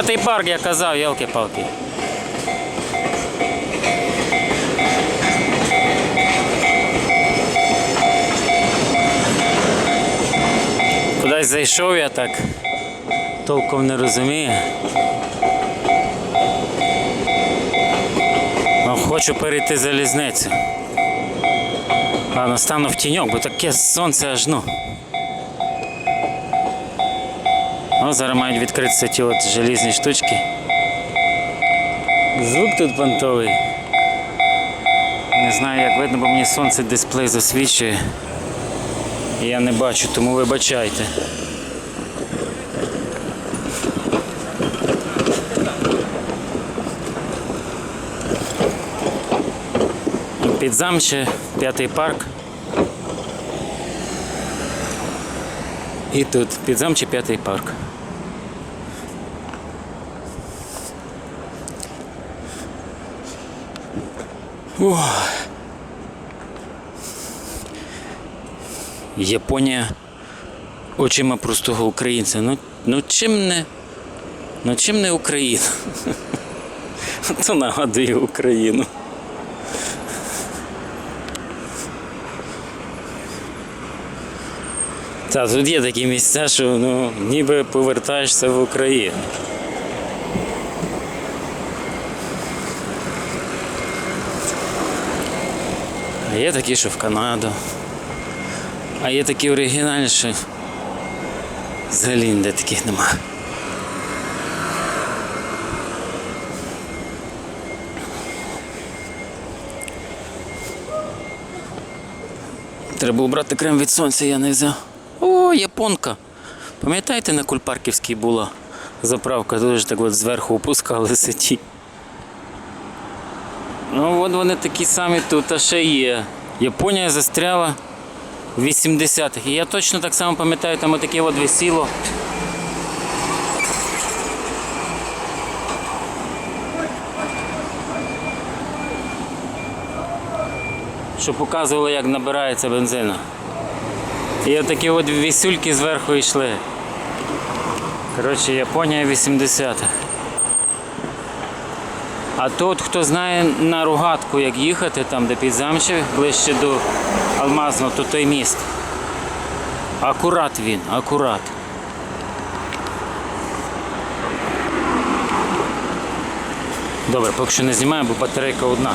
П'ятий парк, я казав, ялки-палки. Кудись зайшов я так. Толком не розумію. Ну, хочу перейти залізницю. Ладно, стану в тіньок, бо таке сонце аж ну. О, зараз мають відкритися ті от желізні штучки. Звук тут понтовий. Не знаю, як видно, бо мені сонце дисплей засвічує. Я не бачу, тому вибачайте. Підзамче, п'ятий парк. І тут підзамче п'ятий парк. Ох. Японія очима простого українця. Ну, ну чим не. Ну чим не Україна? То нагадує Україну. Та тут є такі місця, що ну, ніби повертаєшся в Україну. А є такі, що в Канаду. А є такі оригінальні, що взагалі ніде таких нема. Треба обрати крем від сонця, я не взяв. О, японка. Пам'ятаєте, на Кульпарківській була заправка, дуже так от зверху опускалися ті. Ну от вони такі самі тут, а ще є. Японія застряла в 80-х. І я точно так само пам'ятаю, там отаке от висіло. Що показувало, як набирається бензина. І отакі от вісюльки зверху йшли. Коротше, Японія 80-х. А тут, хто знає на Ругатку, як їхати, там де під Замчев, ближче до Алмазного, то той міст. Акурат він, акурат. Добре, поки що не знімаю, бо батарейка одна.